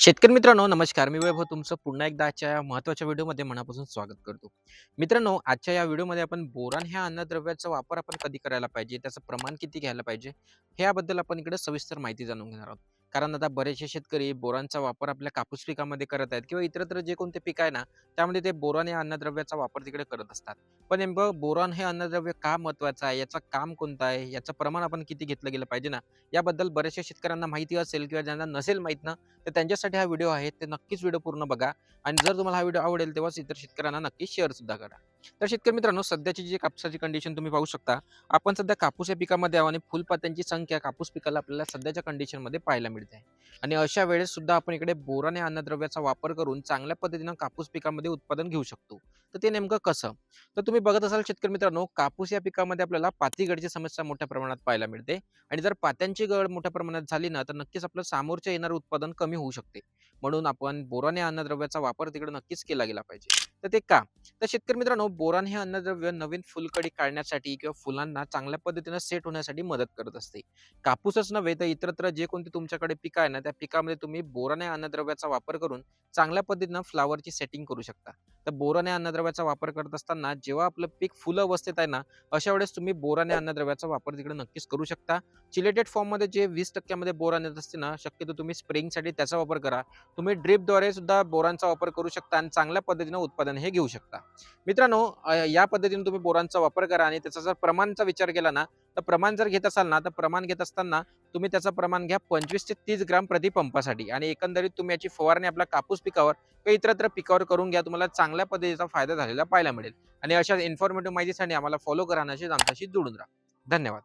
शेतकरी मित्रांनो नमस्कार. मी वैभव तुमचं पुन्हा एकदा आजच्या या महत्त्वाच्या व्हिडिओमध्ये मनापासून स्वागत करतो. मित्रांनो आजच्या या व्हिडिओमध्ये आपण बोरान ह्या अन्नद्रव्याचा वापर आपण कधी करायला पाहिजे? त्याचं प्रमाण किती घ्यायला पाहिजे? ह्याबद्दल आपण इकडे सविस्तर माहिती जाणून घेणार आहोत. कारण आता बरेचसे शेतकरी बोरांचा वापर आपल्या कापूस पिकामध्ये करत आहेत किंवा इतरत्र जे कोणते पीक आहे ना त्यामध्ये ते बोरॉन या अन्नद्रव्याचा वापर तिकडे करत असतात. पण नेमकं बोरॉन हे अन्नद्रव्य का महत्वाचं आहे? याचं काम कोणतं आहे? याचं प्रमाण आपण किती घेतलं गेलं पाहिजे ना? याबद्दल बऱ्याचशा शेतकऱ्यांना माहिती असेल किंवा ज्यांना नसेल माहीत ना तर त्यांच्यासाठी हा व्हिडिओ आहे. ते नक्कीच व्हिडिओ पूर्ण बघा आणि जर तुम्हाला हा व्हिडिओ आवडेल तेव्हाच इतर शेतकऱ्यांना नक्की शेअर सुद्धा करा. तर शेतकरी मित्रांनो सध्याची जी कापसाची कंडिशन तुम्ही पाहू शकता आपण सध्या कापूस या पिकामध्ये आहोत आणि फुलपात्यांची संख्या कापूस पिकाला आपल्याला सध्याच्या कंडिशनमध्ये पाहायला मिळते. आहे आणि अशा वेळेस सुद्धा आपण इकडे बोरान अन्नद्रव्याचा वापर करून चांगल्या पद्धतीनं कापूस पिकामध्ये उत्पादन घेऊ शकतो. तर ते नेमकं कसं? तर तुम्ही बघत असाल शेतकरी मित्रांनो कापूस या पिकामध्ये आपल्याला पातीगडची समस्या मोठ्या प्रमाणात पाहायला मिळते. आणि जर पात्यांची गळ मोठ्या प्रमाणात झाली ना तर नक्कीच आपलं समोरचे येणारं उत्पादन कमी होऊ शकते. म्हणून आपण बोरान या अन्नद्रव्याचा वापर तिकडे नक्कीच केला गेला पाहिजे. तर ते का? तर शेतकरी मित्रांनो बोरान हे अन्नद्रव्य नवीन फुलकडी काढण्यासाठी किंवा फुलांना चांगल्या पद्धतीनं सेट होण्यासाठी मदत करत असते. कापूसच नव्हे तर इतरत्र जे कोणते तुमच्याकडे पिक आहे ना त्या पिकामध्ये तुम्ही बोरान या अन्नद्रव्याचा वापर करून चांगल्या पद्धतीनं फ्लावरची सेटिंग करू शकता. तर बोरान या अन्नद्रव्याचा वापर करत असताना जेव्हा आपलं पीक फुलं अवस्थेत आहे ना अशा वेळेस तुम्ही बोराने अन्नद्रव्याचा वापर तिकडे नक्कीच करू शकता. चिलेटेड फॉर्ममध्ये जे वीस टक्क्यामध्ये बोरान येत असते ना शक्यतो तुम्ही स्प्रेइंगसाठी त्याचा वापर करा. तुम्ही ड्रिपद्वारे सुद्धा बोरांचा वापर करू शकता आणि चांगल्या पद्धतीनं उत्पादन हे घेऊ शकता. मित्रांनो या पद्धतीने तुम्ही बोरांचा वापर करा आणि त्याचा जर प्रमाणचा विचार केला ना तर प्रमाण जर घेत असाल ना तर प्रमाण घेत असताना तुम्ही त्याचं प्रमाण घ्या पंचवीस ते तीस ग्राम प्रति पंपासाठी. आणि एकंदरीत तुम्ही याची फवारणी आपल्या कापूस पिकावर किंवा इतरत्र पिकावर करून घ्या तुम्हाला चांगल्या पद्धतीचा फायदा झालेला पाहायला मिळेल. आणि अशा इन्फॉर्मेटिव्ह माहितीसाठी आम्हाला फॉलो करा आमच्याशी जोडून राहा. धन्यवाद.